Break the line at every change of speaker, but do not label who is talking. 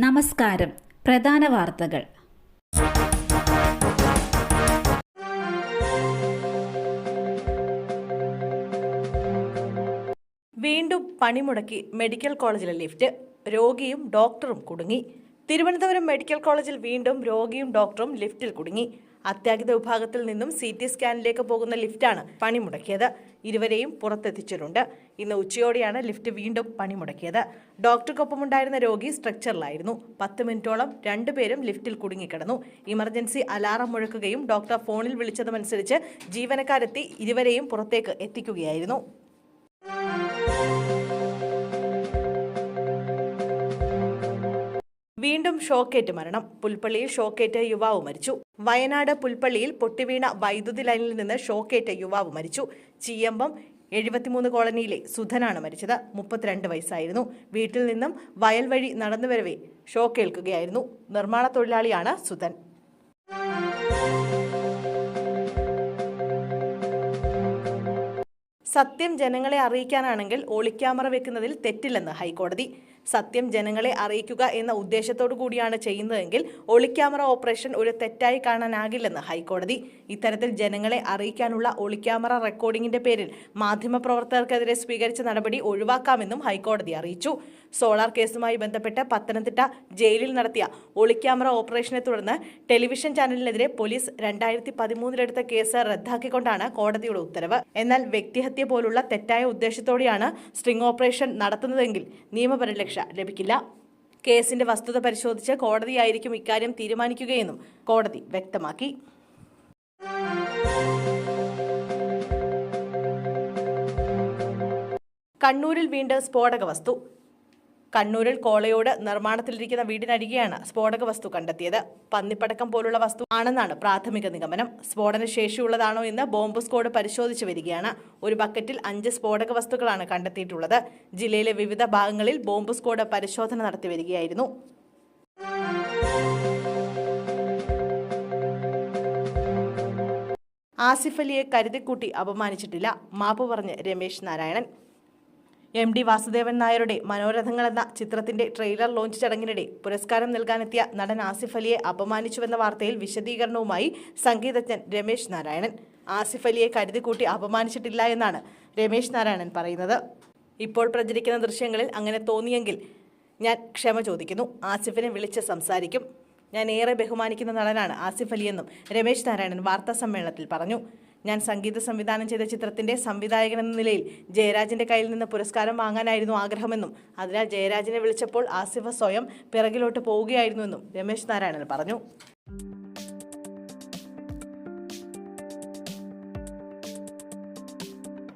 നമസ്കാരം. പ്രധാന വാർത്തകൾ.
വീണ്ടും പണിമുടക്കി മെഡിക്കൽ കോളേജിലെ ലിഫ്റ്റ്. രോഗിയും ഡോക്ടറും കുടുങ്ങി. തിരുവനന്തപുരം മെഡിക്കൽ കോളേജിൽ വീണ്ടും രോഗിയും ഡോക്ടറും ലിഫ്റ്റിൽ കുടുങ്ങി. അത്യാഹിത വിഭാഗത്തിൽ നിന്നും സി ടി സ്കാനിലേക്ക് പോകുന്ന ലിഫ്റ്റാണ് പണിമുടക്കിയത്. ഇരുവരെയും പുറത്തെത്തിച്ചിട്ടുണ്ട്. ഇന്ന് ഉച്ചയോടെയാണ് ലിഫ്റ്റ് വീണ്ടും പണിമുടക്കിയത്. ഡോക്ടർക്കൊപ്പമുണ്ടായിരുന്ന രോഗി സ്ട്രക്ചറിലായിരുന്നു. പത്ത് മിനിറ്റോളം രണ്ടുപേരും ലിഫ്റ്റിൽ കുടുങ്ങിക്കിടന്നു. ഇമർജൻസി അലാറം മുഴക്കുകയും ഡോക്ടർ ഫോണിൽ വിളിച്ചതുമനുസരിച്ച് ജീവനക്കാരെത്തി ഇരുവരെയും പുറത്തേക്ക് എത്തിക്കുകയായിരുന്നു. വീണ്ടും ഷോക്കേറ്റ് മരണം. പുൽപ്പള്ളിയിൽ ഷോക്കേറ്റ് യുവാവ് മരിച്ചു. വയനാട് പുൽപ്പള്ളിയിൽ പൊട്ടിവീണ വൈദ്യുതി ലൈനിൽ നിന്ന് ഷോക്കേറ്റ് യുവാവ് മരിച്ചു. ചീയമ്പം എഴുപത്തിമൂന്ന് കോളനിയിലെ സുധനാണ് മരിച്ചത്. മുപ്പത്തിരണ്ട് വയസ്സായിരുന്നു. വീട്ടിൽ നിന്നും വയൽ വഴി നടന്നു വരവേ ഷോക്കേൽക്കുകയായിരുന്നു. നിർമ്മാണ തൊഴിലാളിയാണ് സുധൻ. സത്യം ജനങ്ങളെ അറിയിക്കാനാണെങ്കിൽ ഒളിക്യാമറ വെക്കുന്നതിൽ തെറ്റില്ലെന്ന് ഹൈക്കോടതി. സത്യം ജനങ്ങളെ അറിയിക്കുക എന്ന ഉദ്ദേശത്തോടു കൂടിയാണ് ചെയ്യുന്നതെങ്കിൽ ഒളിക്യാമറ ഓപ്പറേഷൻ ഒരു തെറ്റായി കാണാനാകില്ലെന്ന് ഹൈക്കോടതി. ഇത്തരത്തിൽ ജനങ്ങളെ അറിയിക്കാനുള്ള ഒളിക്യാമറ റെക്കോർഡിംഗിന്റെ പേരിൽ മാധ്യമപ്രവർത്തകർക്കെതിരെ സ്വീകരിച്ച നടപടി ഒഴിവാക്കാമെന്നും ഹൈക്കോടതി അറിയിച്ചു. സോളാർ കേസുമായി ബന്ധപ്പെട്ട് പത്തനംതിട്ട ജയിലിൽ നടത്തിയ ഒളിക്യാമറ ഓപ്പറേഷനെ തുടർന്ന് ടെലിവിഷൻ ചാനലിനെതിരെ പോലീസ് രണ്ടായിരത്തി പതിമൂന്നിലെടുത്ത കേസ് റദ്ദാക്കിക്കൊണ്ടാണ് കോടതിയുടെ ഉത്തരവ്. എന്നാൽ വ്യക്തിഹത്യ പോലുള്ള തെറ്റായ ഉദ്ദേശത്തോടെയാണ് സ്ട്രിംഗ് ഓപ്പറേഷൻ നടത്തുന്നതെങ്കിൽ നിയമപരിരക്ഷ ലഭിക്കില്ല. കേസിന്റെ വസ്തുത പരിശോധിച്ച് കോടതിയായിരിക്കും ഇക്കാര്യം തീരുമാനിക്കുകയെന്നും കോടതി വ്യക്തമാക്കി. കണ്ണൂരിൽ വീണ്ടും സ്ഫോടക വസ്തു കണ്ണൂരിൽ കോളയോട് നിർമ്മാണത്തിലിരിക്കുന്ന വീടിനരികെയാണ് സ്ഫോടക വസ്തു കണ്ടെത്തിയത്. പന്നിപ്പടക്കം പോലുള്ള വസ്തു ആണെന്നാണ് പ്രാഥമിക നിഗമനം. സ്ഫോടന ശേഷിയുള്ളതാണോ എന്ന് ബോംബ് സ്ക്വാഡ് പരിശോധിച്ചു വരികയാണ്. ഒരു ബക്കറ്റിൽ അഞ്ച് സ്ഫോടക വസ്തുക്കളാണ് കണ്ടെത്തിയിട്ടുള്ളത്. ജില്ലയിലെ വിവിധ ഭാഗങ്ങളിൽ ബോംബ് സ്ക്വാഡ് പരിശോധന നടത്തി വരികയായിരുന്നു. ആസിഫ് അലിയെ കരുതിക്കൂട്ടി അപമാനിച്ചിട്ടില്ല. മാപ്പ് പറഞ്ഞ് രമേശ് നാരായണൻ. എം ഡി വാസുദേവൻ നായരുടെ മനോരഥങ്ങൾ എന്ന ചിത്രത്തിന്റെ ട്രെയിലർ ലോഞ്ച് ചടങ്ങിനിടെ പുരസ്കാരം നൽകാനെത്തിയ നടൻ ആസിഫ് അലിയെ അപമാനിച്ചുവെന്ന വാർത്തയിൽ വിശദീകരണവുമായി സംഗീതജ്ഞൻ രമേശ് നാരായണൻ. ആസിഫ് അലിയെ കരുതിക്കൂട്ടി അപമാനിച്ചിട്ടില്ല എന്നാണ് രമേശ് നാരായണൻ പറയുന്നത്. ഇപ്പോൾ പ്രചരിക്കുന്ന ദൃശ്യങ്ങളിൽ അങ്ങനെ തോന്നിയെങ്കിൽ ഞാൻ ക്ഷമ ചോദിക്കുന്നു. ആസിഫിനെ വിളിച്ച് സംസാരിക്കും. ഞാൻ ഏറെ ബഹുമാനിക്കുന്ന നടനാണ് ആസിഫ് അലിയെന്നും രമേശ് നാരായണൻ വാർത്താ സമ്മേളനത്തിൽ പറഞ്ഞു. ഞാൻ സംഗീത സംവിധാനം ചെയ്ത ചിത്രത്തിന്റെ സംവിധായകൻ എന്ന നിലയിൽ ജയരാജിന്റെ കയ്യിൽ നിന്ന് പുരസ്കാരം വാങ്ങാനായിരുന്നു ആഗ്രഹമെന്നും അതിനാൽ ജയരാജിനെ വിളിച്ചപ്പോൾ ആസിഫ സ്വയം പിറകിലോട്ട് പോവുകയായിരുന്നുവെന്നും രമേശ് നാരായണൻ പറഞ്ഞു.